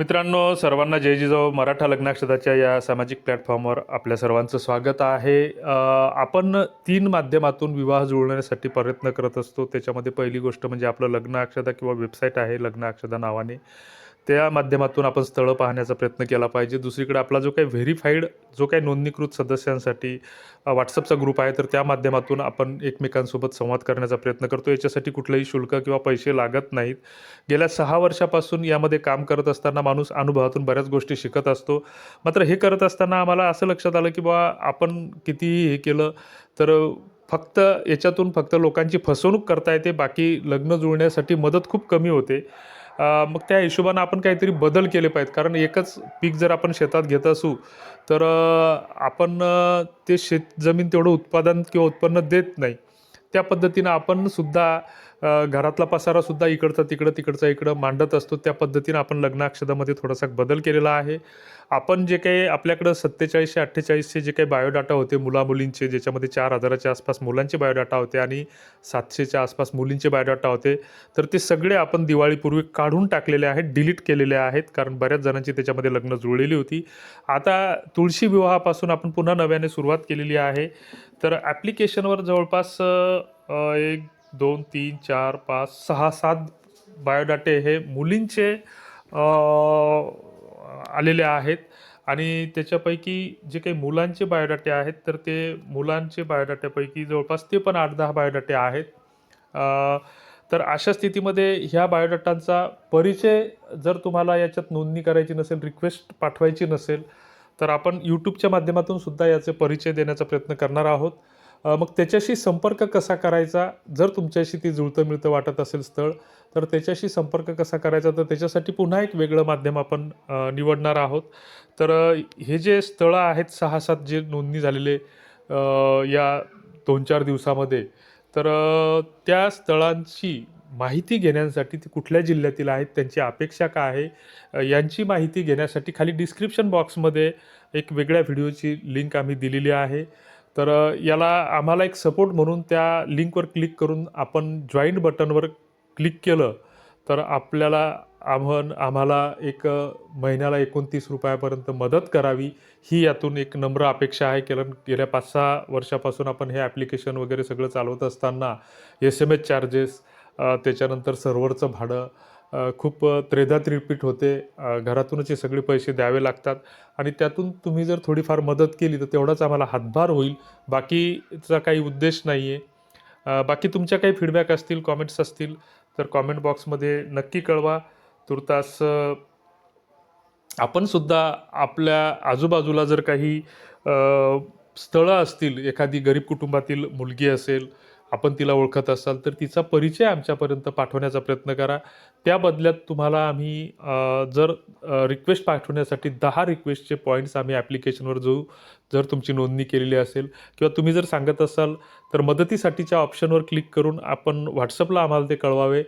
मित्रांनो सर्वांना जय जिजाऊ. मराठा लग्नाक्षदाच्या या सामाजिक प्लॅटफॉर्मवर आपल्या सर्वांचं स्वागत आहे. आपण तीन माध्यमातून विवाह जुळण्यासाठी प्रयत्न करत असतो. त्याच्यामध्ये पहिली गोष्ट म्हणजे आपलं लग्न अक्षदा किंवा वेबसाईट आहे लग्न अक्षदा नावाने. त्या माध्यमातून आपण स्थळं पाहण्याचा प्रयत्न केला पाहिजे. दुसरीकडे आपला जो काही व्हेरीफाईड जो काही नोंदणीकृत सदस्यांसाठी व्हॉट्सअपचा ग्रुप आहे तर त्या माध्यमातून आपण एकमेकांसोबत संवाद करण्याचा प्रयत्न करतो. याच्यासाठी कुठलंही शुल्क किंवा पैसे लागत नाहीत. गेल्या सहा वर्षापासून यामध्ये काम करत असताना माणूस अनुभवातून बऱ्याच गोष्टी शिकत असतो. मात्र हे करत असताना आम्हाला असं लक्षात आलं की बा आपण कितीही हे केलं तर फक्त याच्यातून फक्त लोकांची फसवणूक करता येते. बाकी लग्न जुळण्यासाठी मदत खूप कमी होते. मग त्या हिशोबानं आपण काहीतरी बदल केले पाहिजेत. कारण एकच पीक जर आपण शेतात घेत असू तर आपण ते शेत जमीन तेवढं उत्पादन किंवा उत्पन्न देत नाही. त्या पद्धतीनं आपण सुद्धा घरातला घरातला पसारासुद्धा इकडचा तिकडं तिकडचा इकडं मांडत असतो. त्या पद्धतीनं आपण लग्नाक्षदामध्ये थोडासा बदल केलेला आहे. आपण जे काही आपल्याकडं सत्तेचाळीसशे अठ्ठेचाळीसशे जे काही बायोडाटा होते मुलामुलींचे ज्याच्यामध्ये चार हजाराच्या आसपास मुलांचे बायोडाटा होते आणि सातशेच्या आसपास मुलींचे बायोडाटा होते तर ते सगळे आपण दिवाळीपूर्वी काढून टाकलेले आहेत डिलीट केलेले आहेत कारण बऱ्याच जणांची त्याच्यामध्ये लग्न जुळलेली होती. आता तुळशी विवाहापासून आपण पुन्हा नव्याने सुरुवात केलेली आहे. तर ॲप्लिकेशनवर जवळपास एक दोन तीन चार पाच सहा सात बायोडाटे हे मुलींचे आलेले आहेत. आणि त्याच्यापैकी जे काही मुलांचे बायोडाटे आहेत तर ते मुलांचे बायोडाट्यापैकी जवळपास ते पण आठ दहा बायोडाटे आहेत. तर अशा स्थितीमध्ये ह्या बायोडाटांचा परिचय जर तुम्हाला याच्यात नोंदणी करायची नसेल रिक्वेस्ट पाठवायची नसेल तर आपण यूट्यूबच्या माध्यमातून सुद्धा याचे परिचय देण्याचा प्रयत्न करणार आहोत. मग त्याच्याशी संपर्क कसा करायचा? जर तुमच्याशी ती जुळतं मिळतं वाटत असेल स्थळ तर त्याच्याशी संपर्क कसा करायचा? तर त्याच्यासाठी पुन्हा एक वेगळं माध्यम आपण निवडणार आहोत. तर हे जे स्थळं आहेत सहा सात जे नोंदणी झालेले या दोन चार दिवसामध्ये तर त्या स्थळांची माहिती घेण्यासाठी ती कुठल्या जिल्ह्यातील आहेत त्यांची अपेक्षा काय आहे यांची माहिती घेण्यासाठी खाली डिस्क्रिप्शन बॉक्समध्ये एक वेगळ्या व्हिडिओची लिंक आम्ही दिलेली आहे. तर याला आम्हाला एक सपोर्ट म्हणून त्या लिंकवर क्लिक करून आपण जॉईंट बटनवर क्लिक केलं तर आपल्याला आम्हन आम्हाला एक महिन्याला एकोणतीस रुपयापर्यंत मदत करावी. ही यातून एक नम्र अपेक्षा आहे. कारण गेल्या पाच सहा वर्षापासून आपण हे ॲप्लिकेशन वगैरे सगळं चालवत असताना एस एम एस चार्जेस त्याच्यानंतर सर्व्हरचं भाडं खूप त्रेधात रिपीट होते. घरातूनच हे सगळे पैसे द्यावे लागतात आणि त्यातून तुम्ही जर थोडीफार मदत केली तर तेवढाच आम्हाला हातभार होईल. बाकीचा काही उद्देश नाही आहे बाकी तुमच्या काही फीडबॅक असतील कॉमेंट्स असतील तर कॉमेंट बॉक्समध्ये नक्की कळवा. तुर्तास आपणसुद्धा आपण सुद्धा आपल्या आजूबाजूला जर काही स्थळं असतील एखादी गरीब कुटुंबातील मुलगी असेल आपण तिला ओळखत असाल तर तिचा परिचय आमच्यापर्यंत पाठवण्याचा प्रयत्न करा. त्या बदल्यात तुम्हाला आम्ही जर रिक्वेस्ट पाठवण्यासाठी दहा रिक्वेस्टचे पॉईंट्स आम्ही ॲप्लिकेशनवर जो जर तुमची नोंदणी केलेली असेल किंवा तुम्ही जर सांगत असाल तर मदतीसाठीच्या ऑप्शनवर क्लिक करून आपण व्हॉट्सअपला आम्हाला ते कळवावे.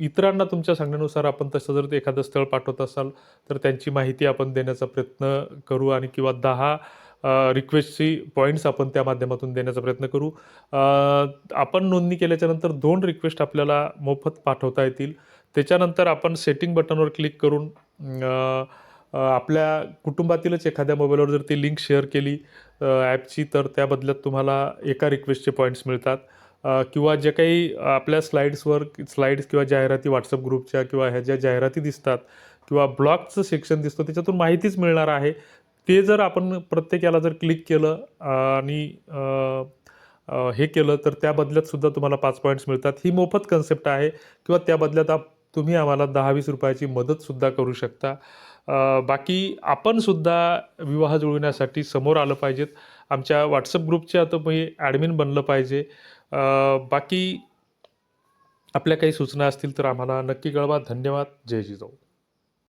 इतरांना तुमच्या सांगण्यानुसार आपण तसं जर एखादं स्थळ पाठवत असाल तर त्यांची माहिती आपण देण्याचा प्रयत्न करू आणि किंवा दहा रिक्वेस्टची पॉईंट्स आपण त्या माध्यमातून देण्याचा प्रयत्न करू. आपण नोंदणी केल्याच्यानंतर दोन रिक्वेस्ट आपल्याला मोफत पाठवता येतील. त्याच्यानंतर आपण सेटिंग बटनवर क्लिक करून आपल्या कुटुंबातीलच एखाद्या मोबाईलवर जर ती लिंक शेअर केली ॲपची तर त्या बदल्यात तुम्हाला एका रिक्वेस्टचे पॉईंट्स मिळतात. किंवा जे काही आपल्या स्लाईड्सवर स्लाईड्स किंवा जाहिराती व्हॉट्सअप ग्रुपच्या किंवा ह्या ज्या जाहिराती दिसतात किंवा ब्लॉगचं सेक्शन दिसतं त्याच्यातून माहितीच मिळणार आहे. ते जर आपण प्रत्येकाला जर क्लिक केलं आणि हे केलं तर त्या बदल्यात सुद्धा तुम्हाला पाच पॉईंट्स मिळतात. ही मोफत कन्सेप्ट आहे किंवा त्या बदल्यात आप तुम्ही आम्हाला दहा वीस रुपयाची मदतसुद्धा करू शकता. बाकी आपणसुद्धा विवाह जुळवण्यासाठी समोर आलं पाहिजेत. आमच्या व्हॉट्सअप ग्रुपचे आता मी ॲडमिन बनलं पाहिजे. बाकी आपल्या काही सूचना असतील तर आम्हाला नक्की कळवा. धन्यवाद. जय जिजाऊ.